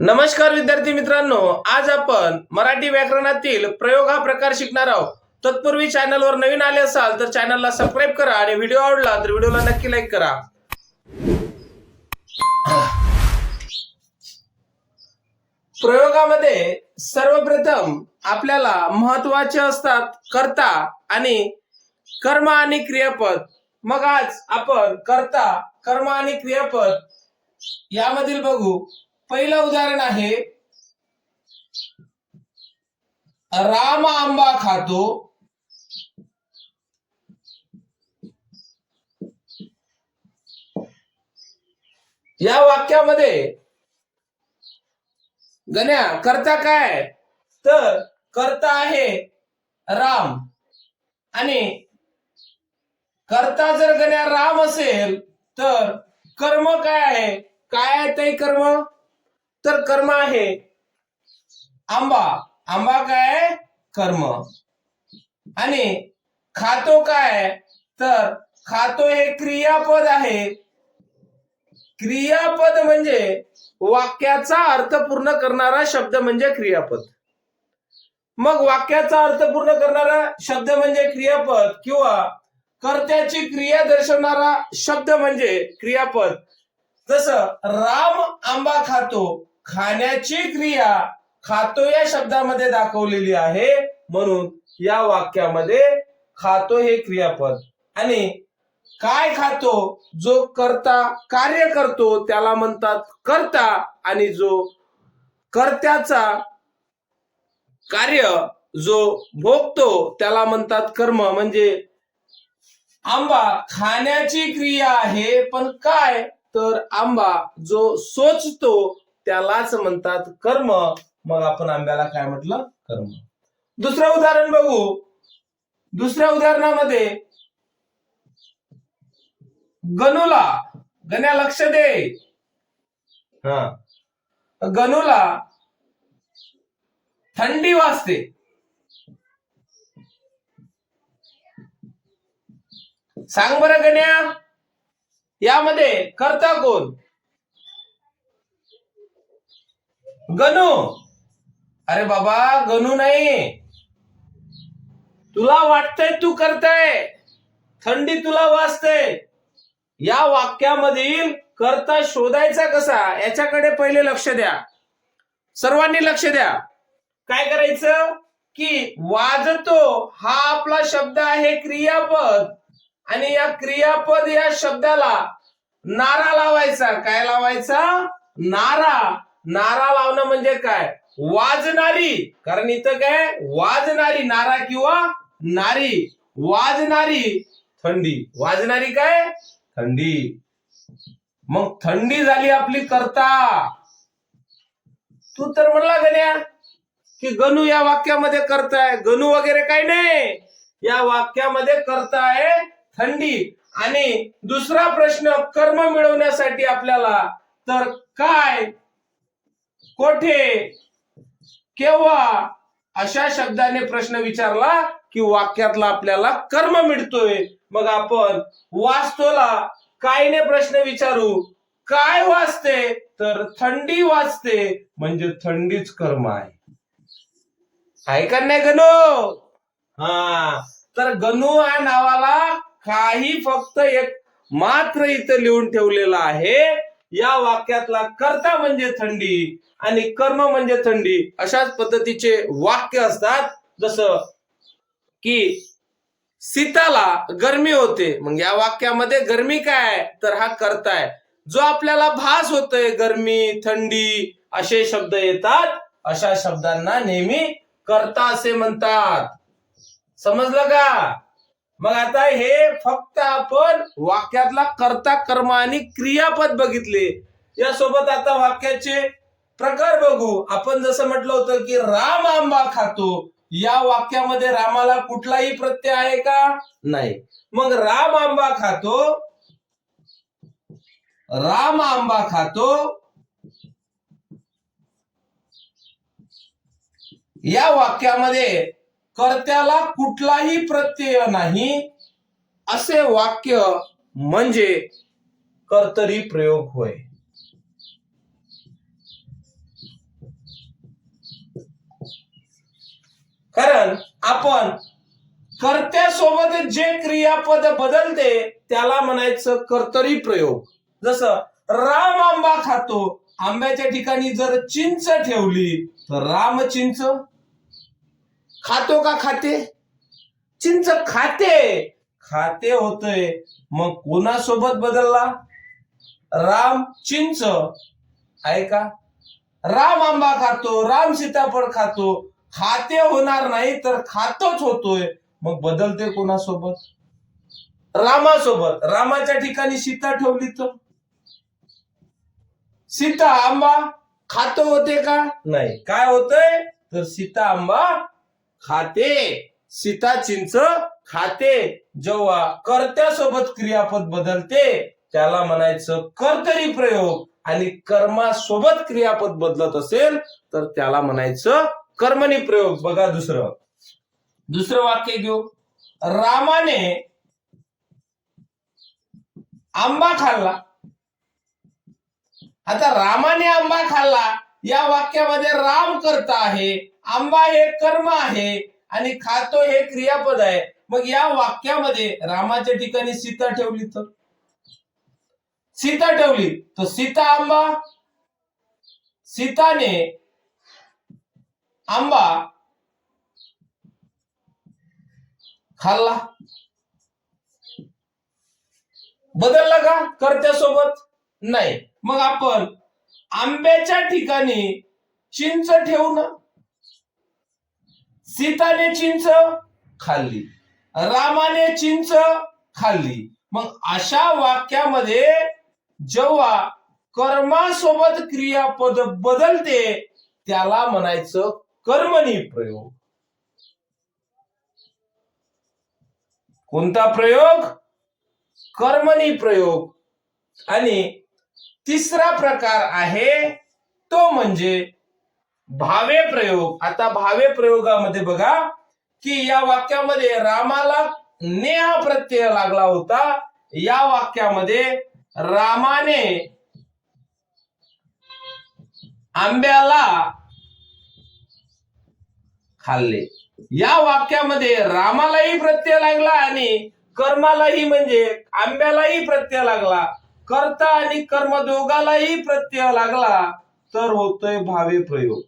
नमस्कार विद्यार्थी मित्रांनो आज आपण मराठी व्याकरणातील प्रयोग हा प्रकार शिकणार आहोत. तत्पूर्वी चॅनलवर नवीन आले असाल तर चॅनलला सबस्क्राईब करा आणि व्हिडिओ आवडला तर व्हिडिओला नक्की लाईक करा. प्रयोगामध्ये सर्वप्रथम आपल्याला महत्त्वाचे असतात कर्ता आणि कर्म आणि क्रियापद. मग आज आपण कर्ता कर्म आणि क्रियापद यामधील बघू. पहिलं उदाहरण आहे राम आंबा खातो या वाक्यामध्ये गण्या करता काय? तर करता आहे राम. आणि करता जर गण्या राम असेल तर कर्म काय आहे? काय आहे ते कर्म? तर कर्म आहे. आंबा. आंबा काय? कर्म. आणि खातो काय? तर खातो हे क्रियापद आहे. क्रियापद म्हणजे वाक्याचा अर्थ पूर्ण करणारा शब्द म्हणजे क्रियापद. मग वाक्याचा अर्थ पूर्ण करणारा शब्द म्हणजे क्रियापद किंवा कर्त्याची क्रिया दर्शवणारा शब्द म्हणजे क्रियापद. जसं राम आंबा खातो खाण्याची क्रिया खातो या शब्दामध्ये दाखवलेली आहे. म्हणून या वाक्यामध्ये खातो हे क्रियापद. आणि काय खातो जो करता कार्य करतो त्याला म्हणतात कर्ता. आणि जो कर्त्याचा कार्य जो भोगतो त्याला म्हणतात कर्म. म्हणजे आंबा खाण्याची क्रिया आहे पण काय? तर आंबा जो सोचतो त्यालाच म्हणतात कर्म. मग आपण आंब्याला काय म्हटलं? कर्म. दुसरं उदाहरण बघू. दुसऱ्या उदाहरणामध्ये गणूला गण्या लक्ष दे. हा. गणूला थंडी वाजते. सांग बरं गण्या. यामध्ये करता कोण? गणू! अरे बाबा गणू नाही. तुला वाटतंय तू करताय. थंडी तुला वाचते या वाक्यामधील करता शोधायचा कसा याच्याकडे पहिले लक्ष द्या. सर्वांनी लक्ष द्या. काय करायचं? की वाजतो हा आपला शब्द आहे क्रियापद. आणि या क्रियापद या शब्दाला नारा लावायचा. काय लावायचा? नारा. नारा लावणं म्हणजे काय? वाजणारी. कारण इथं काय? वाजणारी नारा किंवा नारी. वाजणारी थंडी. वाजणारी काय? थंडी. मग थंडी झाली आपली करता. तू तर म्हणला गण्या की गणू या वाक्यामध्ये करताय गणू वगैरे काही नाही. या वाक्यामध्ये करताय थंडी. आणि दुसरा प्रश्न कर्म मिळवण्यासाठी आपल्याला तर काय कोठे? केव्हा? अशा शब्दाने प्रश्न विचारला की वाक्यातला आपल्याला कर्म मिळतोय. मग आपण वाचतोला. कायने प्रश्न विचारू? काय वाचते? तर थंडी वाचते. म्हणजे थंडीच कर्म आहे. आहे का नाही गणू? हा. तर गणू या नावाला काही फक्त एक मात्र इथं लिहून ठेवलेला आहे. या वाक्यातला कर्ता म्हणजे थंडी आणि कर्म म्हणजे थंडी अशाच पद्धतीचे वाक्य असतात. जसं की सीताला गरमी होते. मग या वाक्यामध्ये गरमी काय तर हा करताय जो आपल्याला भास होतोय गरमी थंडी असे शब्द येतात. अशा शब्दांना नेहमी करता असे म्हणतात. समजलं का? मग आता हे फक्त आपण वाक्यातला कर्ता कर्म आणि क्रियापद बघितले. यासोबत आता वाक्याचे प्रकार बघू. आपण जसं म्हटलं होतं की राम आंबा खातो. या वाक्यामध्ये रामाला कुठलाही प्रत्यय आहे का? नाही. मग राम आंबा खातो. राम आंबा खातो. या वाक्यामध्ये कर्त्याला कुठलाही प्रत्यय नाही. असे वाक्य म्हणजे कर्तरी प्रयोग होय. कारण आपण कर्त्यासोबत जे क्रियापद बदलते त्याला म्हणायचं कर्तरी प्रयोग. जसं राम आंबा खातो आंब्याच्या ठिकाणी जर चिंच ठेवली तर राम चिंच? खातो का खाते? चिंच खाते. खाते होतय. मग कोणासोबत बदलला? राम चिंच. आहे का? राम आंबा खातो राम सीताफळ खातो. खाते होणार नाही तर खातोच होतोय. मग बदलते कोणासोबत? रामासोबत. रामाच्या ठिकाणी सीता ठेवली तर? सीता आंबा खातो होते का? नाही. काय होतंय? तर सीता आंबा खाते. सीता चिंच खाते. जेव्हा कर्त्यासोबत क्रियापद बदलते त्याला म्हणायचं कर्तरी प्रयोग. आणि कर्मासोबत क्रियापद बदलत असेल तर त्याला म्हणायचं कर्मणी प्रयोग. बघा दुसरं. दुसरं वाक्य घेऊ. रामाने आंबा खाल्ला. आता रामाने आंबा खाल्ला. या वाक्यामध्ये राम करता आहे आंबा हे कर्म आहे आणि खातो हे क्रियापद आहे. मग या वाक्यामध्ये रामाच्या ठिकाणी सीता ठेवली तर? सीता ठेवली. तर सीता आंबा सीताने आंबा खाल्ला. बदलला का? कर्त्यासोबत? नाही. मग आपण आंब्याच्या ठिकाणी चिंच ठेवू ना सीताने चिंच खाल्ली. रामाने चिंच खाल्ली. मग अशा वाक्यामध्ये जेव्हा कर्मासोबत क्रियापद बदलते त्याला म्हणायचं कर्मणी प्रयोग. कोणता प्रयोग? कर्मणी प्रयोग. आणि तिसरा प्रकार आहे तो म्हणजे भावे प्रयोग. आता भावे प्रयोगामध्ये बघा की या वाक्यामध्ये रामाला नेहा प्रत्यय लागला होता. या वाक्यामध्ये रामाने आंब्याला खाल्ले. या वाक्यामध्ये रामालाही प्रत्यय लागला आणि कर्मालाही म्हणजे आंब्यालाही प्रत्यय लागला. कर्ता आणि कर्म दोघालाही प्रत्यय लागला तर होतोय भावे प्रयोग.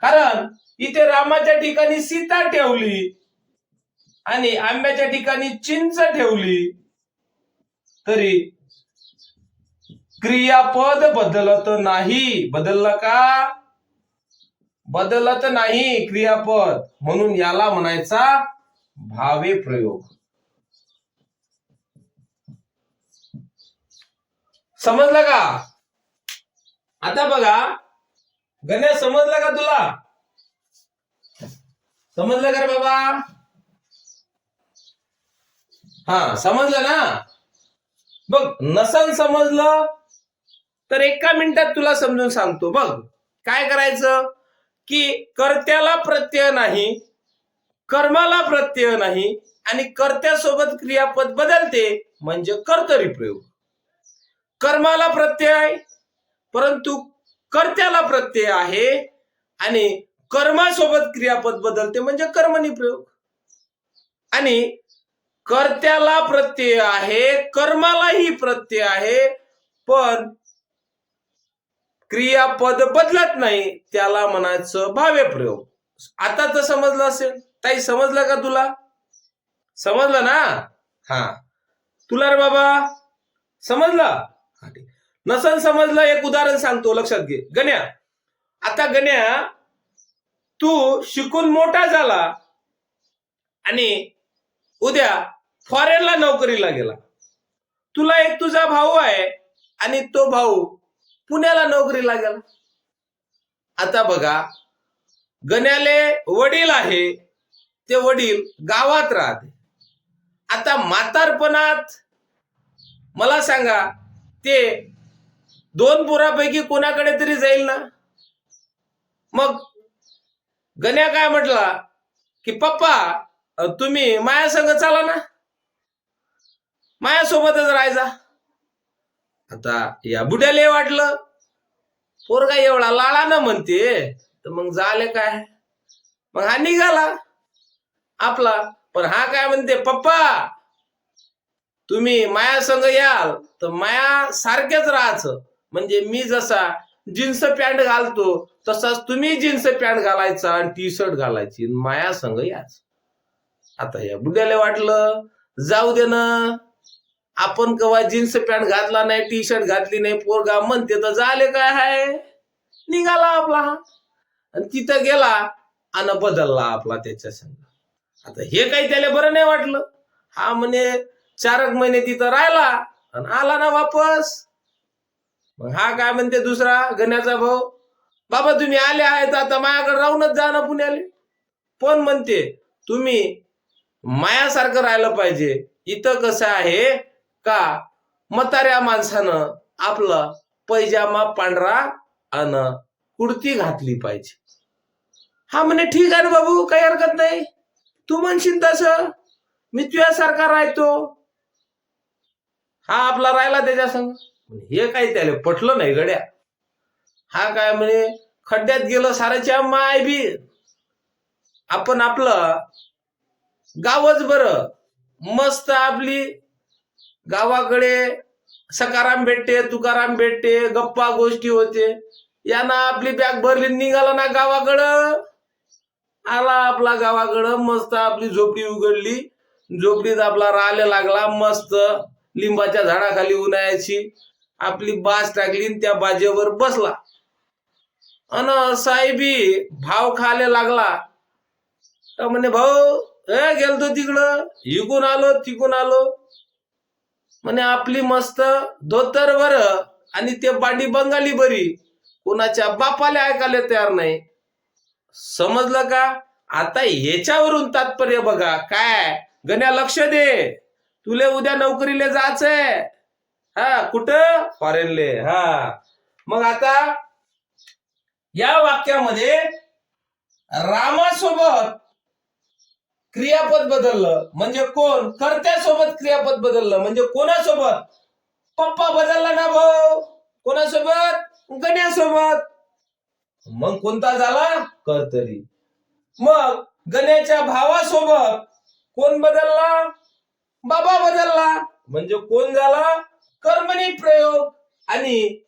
कारण इथे रामाच्या ठिकाणी सीता ठेवली आणि आंब्याच्या ठिकाणी चिंच ठेवली तरी क्रियापद बदलत नाही. बदललं का? बदलत नाही क्रियापद. म्हणून याला म्हणायचा भावे प्रयोग. समजलं का? आता बघा. गणेश समजलं का तुला? समजलं का रे बाबा? हा समजलं ना? बघ नसन समजलं तर एका मिनिटात तुला समजून सांगतो. बघ काय करायचं? की कर्त्याला प्रत्यय नाही कर्माला प्रत्यय नाही आणि कर्त्यासोबत क्रियापद बदलते म्हणजे कर्तरी प्रयोग. कर्माला प्रत्यय आहे परंतु कर्त्याला प्रत्यय आहे. आणि कर्मासोबत क्रियापद बदलते म्हणजे कर्मणी प्रयोग. आणि कर्त्याला प्रत्यय आहे कर्मालाही प्रत्यय आहे पण क्रियापद बदलत नाही त्याला म्हणायचं भावे प्रयोग. आता तर समजलं असेल. ताई समजलं का तुला? समजलं ना? हा. तुला रे बाबा समजलं? नसल समजलं एक उदाहरण सांगतो लक्षात घे. गण्या. आता गण्या तू शिकून मोठा झाला आणि उद्या फॉरेनला नोकरीला गेला. तुला एक तुझा भाऊ आहे आणि तो भाऊ पुण्याला नोकरीला गेला. आता बघा गण्याले वडील आहे ते वडील गावात राहते. आता म्हातारपणात मला सांगा ते दोन पुरापैकी कोणाकडे तरी जाईल ना? मग गण्या काय म्हटला की पप्पा तुम्ही माया संग चाला ना. मायासोबतच राहायचा. आता या बुड्याला वाटलं पोरगा एवढा लाळा ना म्हणते तर मग झाले काय? मग हा निघाला आपला. पण हा काय म्हणते पप्पा तुम्ही माया संग याल तर माया सारखेच राहायचं. म्हणजे मी जसा जीन्स पॅन्ट घालतो तसाच तुम्ही जीन्स पॅन्ट घालायचा आणि टी शर्ट घालायची माया संग याच आता या बुड्याला वाटलं जाऊ दे ना. आपण कवा जीन्स पॅन्ट घातला नाही टी शर्ट घातली नाही पोरगा म्हणते तर झाले काय हाय? निघाला आपला आणि तिथं गेला आणि बदलला आपला त्याच्या संग. आता हे काही त्याला बरं नाही वाटलं. हा म्हणे चार महिने तिथं राहिला आणि आला ना वापस. मग हा काय म्हणते दुसरा गण्याचा भाऊ बाबा तुम्ही आले आहेत आता मायाकडे राहूनच जा ना पुण्याले. पण म्हणते तुम्ही मायासारखं राहिलं पाहिजे. इथं कसं आहे का? म्हाताऱ्या माणसानं आपलं पैजामा पांढरा अन कुर्ती घातली पाहिजे. हा म्हणे ठीक आहे ना बाबू काही हरकत नाही. तू म्हणशील तसं. मी तुझ्यासारखा राहतो. हा आपला राहिला त्याच्या संग. हे काही त्याला पटलं नाही गड्या. हा काय म्हणे खड्ड्यात गेलं साऱ्याच्या माय बी. आपण आपलं गावच बरं. मस्त आपली गावाकडे सकाराम भेटते तुकाराम भेटते गप्पा गोष्टी होते. यांना आपली बॅग भरली निघाला ना गावाकडं. आला आपला गावाकडं मस्त आपली झोपडी उघडली. झोपडीत आपला राहायला लागला मस्त. लिंबाच्या झाडाखाली उन्हाळ्याची आपली बाज टाकली आणि त्या बाजेवर बसला. अन साहेबी भाव खायला लागला. तर म्हणे भाऊ ए गेलतो तिकडं. इकून आलो तिकून आलो. म्हणे आपली मस्त धोतर बर आणि ते बांडी बंगाली बरी. कोणाच्या बापाला ऐकायला तयार नाही. समजलं का? आता ह्याच्यावरून तात्पर्य बघा. काय? गण्या लक्ष दे. तुले उद्या नोकरीला जायचंय. हा कुठं? फॉरेनले हा. मग आता या वाक्यामध्ये रामासोबत क्रियापद बदललं म्हणजे कोण? कर्त्यासोबत क्रियापद बदललं म्हणजे कोणासोबत? पप्पा बदलला ना भाऊ. कोणासोबत? गण्यासोबत. मग कोणता झाला? कर्तरी. मग गण्याच्या भावासोबत कोण बदलला? बाबा बदलला. म्हणजे कोण झाला? कर्मणी प्रयोग. आणि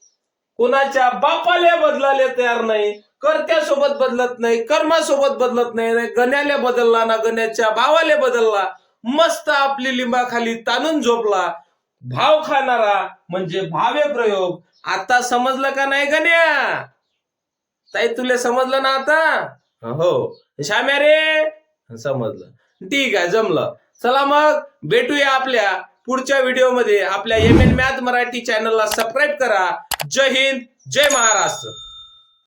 कोणाच्या बापाल्या बदलाले तयार नाही कर्त्यासोबत बदलत नाही कर्मासोबत बदलत नाही गण्याला बदलला ना गण्याच्या भावाले बदलला. मस्त आपली लिंबाखाली ताणून झोपला. भाव खाणारा म्हणजे भावे प्रयोग. आता समजलं का नाही गण्या? ताई तुला समजलं ना आता? हो. श्याम्या रे? समजलं. ठीक आहे जमलं. चला मग भेटूया आपल्या पुढच्या व्हिडिओमध्ये. आपल्या एम एन मॅथ मराठी चॅनलला सबस्क्राईब करा. जय हिंद जय महाराष्ट्र.